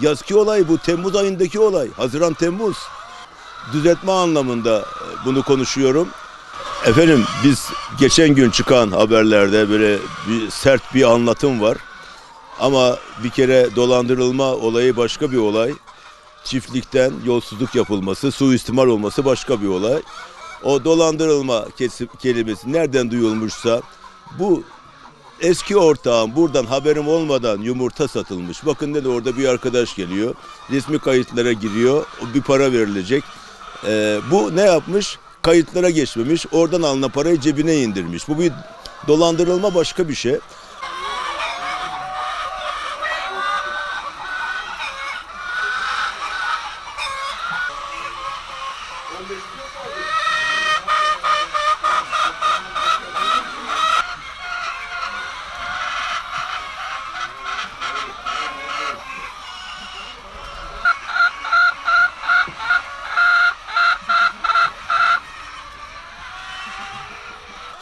yazki olay bu. Temmuz ayındaki olay. Haziran Temmuz. Düzeltme anlamında e, bunu konuşuyorum. Efendim biz geçen gün çıkan haberlerde böyle bir sert bir anlatım var. Ama bir kere dolandırılma olayı başka bir olay. Çiftlikten yolsuzluk yapılması, suistimal olması başka bir olay. O dolandırılma kesi- kelimesi nereden duyulmuşsa bu eski ortağım buradan haberim olmadan yumurta satılmış. Bakın dedi orada bir arkadaş geliyor. Resmi kayıtlara giriyor. Bir para verilecek. Ee, bu ne yapmış? Kayıtlara geçmemiş. Oradan alınan parayı cebine indirmiş. Bu bir dolandırılma başka bir şey.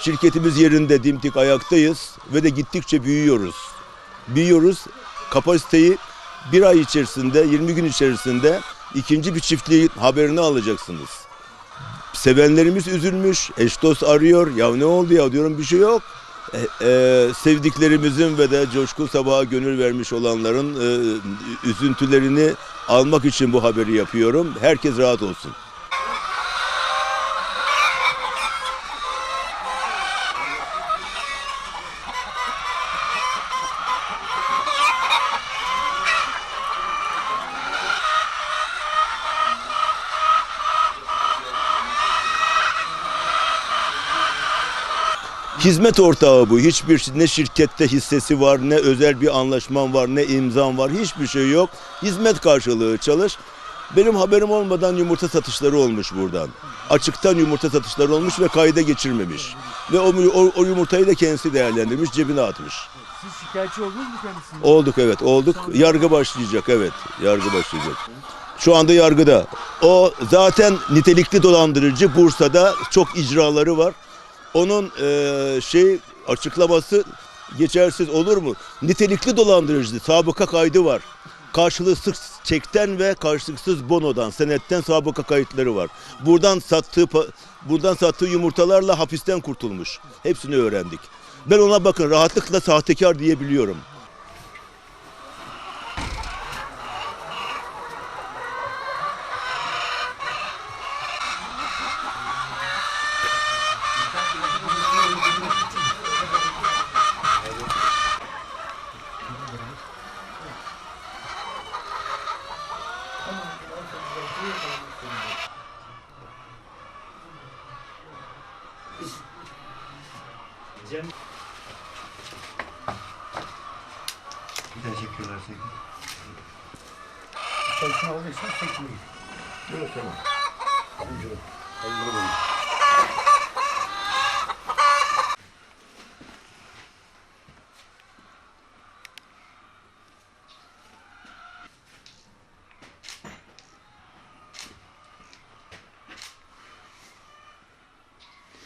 Şirketimiz yerinde dimdik ayaktayız ve de gittikçe büyüyoruz. Büyüyoruz. Kapasiteyi bir ay içerisinde, 20 gün içerisinde ikinci bir çiftliğin haberini alacaksınız. Sevenlerimiz üzülmüş, eş dost arıyor. Ya ne oldu ya diyorum bir şey yok. E, e, sevdiklerimizin ve de Coşku Sabah'a gönül vermiş olanların e, üzüntülerini almak için bu haberi yapıyorum. Herkes rahat olsun. Hizmet ortağı bu. Hiçbir ne şirkette hissesi var, ne özel bir anlaşmam var, ne imzam var. Hiçbir şey yok. Hizmet karşılığı çalış. Benim haberim olmadan yumurta satışları olmuş buradan. Açıktan yumurta satışları olmuş ve kayda geçirmemiş. Ve o, o, o yumurtayı da kendisi değerlendirmiş, cebine atmış. Siz şikayetçi oldunuz mu kendisinden? Olduk evet, olduk. Yargı başlayacak evet, yargı başlayacak. Şu anda yargıda. O zaten nitelikli dolandırıcı. Bursa'da çok icraları var. Onun eee, şey açıklaması geçersiz olur mu? Nitelikli dolandırıcı. Sabıka kaydı var. Karşılıksız çekten ve karşılıksız bonodan, senetten sabıka kayıtları var. Buradan sattığı buradan sattığı yumurtalarla hapisten kurtulmuş. Hepsini öğrendik. Ben ona bakın rahatlıkla sahtekar diyebiliyorum. Teşekkürler. Çalışma aldıysan çekmeyin. Yok tamam. Hayırlı olsun.